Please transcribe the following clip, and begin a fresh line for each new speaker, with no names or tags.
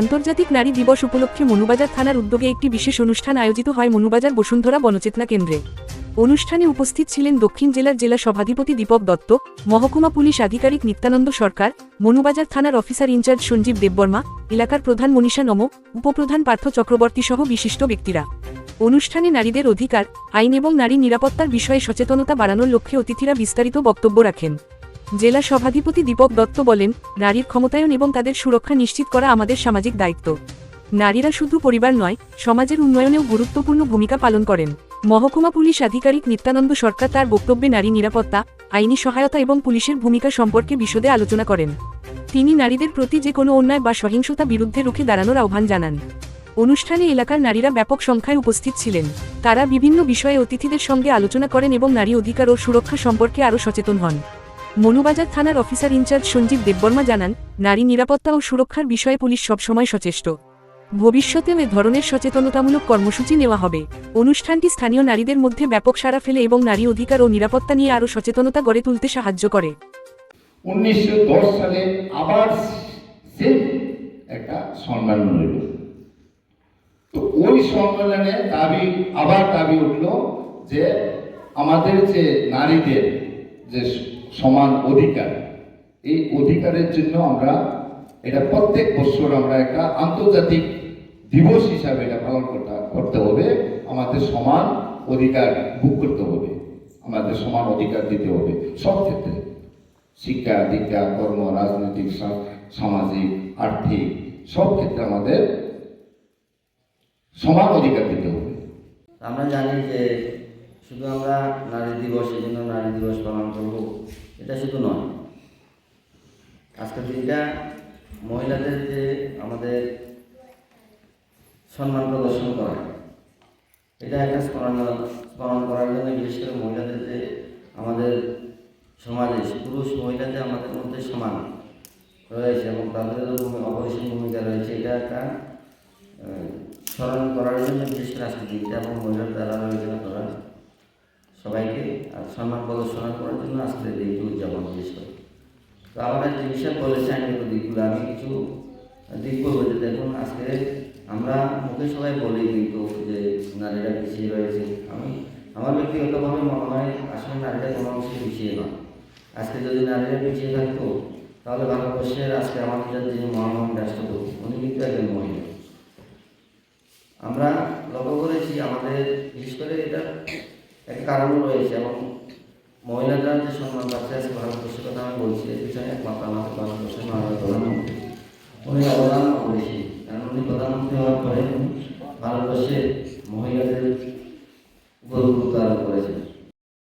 আন্তর্জাতিক নারী দিবস উপলক্ষে মনুবাজার থানার উদ্যোগে একটি বিশেষ অনুষ্ঠান আয়োজিত হয় মনুবাজার বসুন্ধরা বনচেতনা কেন্দ্রে। অনুষ্ঠানে উপস্থিত ছিলেন দক্ষিণ জেলার জেলা সভাধিপতি দীপক দত্ত, মহকুমা পুলিশ আধিকারিক নিত্যানন্দ সরকার, মনুবাজার থানার অফিসার ইনচার্জ সঞ্জীব দেববর্মা, এলাকার প্রধান মনীষা নম, উপপ্রধান পার্থ চক্রবর্তী সহ বিশিষ্ট ব্যক্তিরা। অনুষ্ঠানে নারীদের অধিকার, আইন এবং নারী নিরাপত্তার বিষয়ে সচেতনতা বাড়ানোর লক্ষ্যে অতিথিরা বিস্তারিত বক্তব্য রাখেন। জেলা সভাধিপতি দীপক দত্ত বলেন, নারীর ক্ষমতায়ন এবং তাদের সুরক্ষা নিশ্চিত করা আমাদের সামাজিক দায়িত্ব। নারীরা শুধু পরিবার নয়, সমাজের উন্নয়নেও গুরুত্বপূর্ণ ভূমিকা পালন করেন। মহকুমা পুলিশ আধিকারিক নিত্যানন্দ সরকার তার বক্তব্যে নারী নিরাপত্তা, আইনি সহায়তা এবং পুলিশের ভূমিকা সম্পর্কে বিশদে আলোচনা করেন। তিনি নারীদের প্রতি যে কোনো অন্যায় বা সহিংসতা বিরুদ্ধে রুখে দাঁড়ানোর আহ্বান জানান। অনুষ্ঠানে এলাকার নারীরা ব্যাপক সংখ্যায় উপস্থিত ছিলেন। তারা বিভিন্ন বিষয়ে অতিথিদের সঙ্গে আলোচনা করেন এবং নারী অধিকার ও সুরক্ষা সম্পর্কে আরও সচেতন হন। মনুবাজার থানার অফিসার ইনচার্জ সঞ্জীব দেববর্মা জানান, নারী নিরাপত্তা ও সুরক্ষার বিষয়ে পুলিশ সবসময় সচেষ্ট। ভবিষ্যতেও এ ধরনের সচেতনতামূলক কর্মসূচি নেওয়া হবে। অনুষ্ঠানটি স্থানীয় নারীদের মধ্যে ব্যাপক সাড়া ফেলে এবং নারী অধিকার ও নিরাপত্তা নিয়ে আরও সচেতনতা গড়ে তুলতে সাহায্য করে।
সালে আবার একটা সম্মেলন তো ওই সম্মেলনে দাবি, আবার দাবি উঠল যে আমাদের যে নারীদের যে সমান অধিকার। এই অধিকারের জন্য আমরা এটা প্রত্যেক বছর আমরা একটা আন্তর্জাতিক দিবস হিসাবে এটা পালন করতে হবে। আমাদের সমান অধিকার ভোগ করতে হবে। আমাদের সমান অধিকার দিতে হবে। সব ক্ষেত্রে শিক্ষা, দীক্ষা, কর্ম, রাজনৈতিক সামাজিক, আর্থিক, সব ক্ষেত্রে আমাদের সমান অধিকার দিতে হবে।
আমরা জানি যে শুধু আমরা নারী দিবস, এই জন্য নারী দিবস পালন করব। এটা শুধু নয়। আজকের দিনটা মহিলাদের যে আমাদের সম্মান প্রদর্শন করা, এটা একটা স্মরণ স্মরণ করার জন্য বিশেষ করে মহিলাদের যে আমাদের সমাজে, পুরুষ মহিলা যে আমাদের মধ্যে সমান রয়েছে এবং তাদেরও ভূমি- অপরিসীম ভূমিকা রয়েছে, এটা একটা স্মরণ করার জন্য বিশেষ করে আজকের দিনটা এবং মহিলার দ্বারা আলোচনা করা। সম্মান প্রদর্শন করার জন্য আজকের এই দিনটি উদযাপন করে। তো আমার যে বিষয় বলেছে আইনগত দিকগুলো আমি কিছু দিক বলব যে দেখুন, আজকে আমরা মুখে সবাই বলি কিন্তু যে নারীরা পিছিয়ে রয়েছে। আমি আমার ব্যক্তিগতভাবে মনে হয় আসলে নারীরা কোনো অংশে পিছিয়ে নয়। আজকে যদি নারীরা পিছিয়ে থাকতো, তাহলে ভারতবর্ষের আজকে আমাদের যিনি মহামহিম রাষ্ট্রপতি উনি কিন্তু একজন মহিলা। আমরা লক্ষ্য করেছি আমাদের, বিশেষ করে এটা একটা কারণও রয়েছে এবং মহিলারা যে সম্মান পাচ্ছে আজকে ভারতবর্ষের কথা আমি বলছি, এর পিছনে একমাত্র আমাদের ভারতবর্ষের মাননীয় প্রধানমন্ত্রী। উনি অবদান বেশি, কারণ উনি প্রধানমন্ত্রী হওয়ার পরে ভারতবর্ষের মহিলাদের গুরুত্ব আরোপ করেছেন।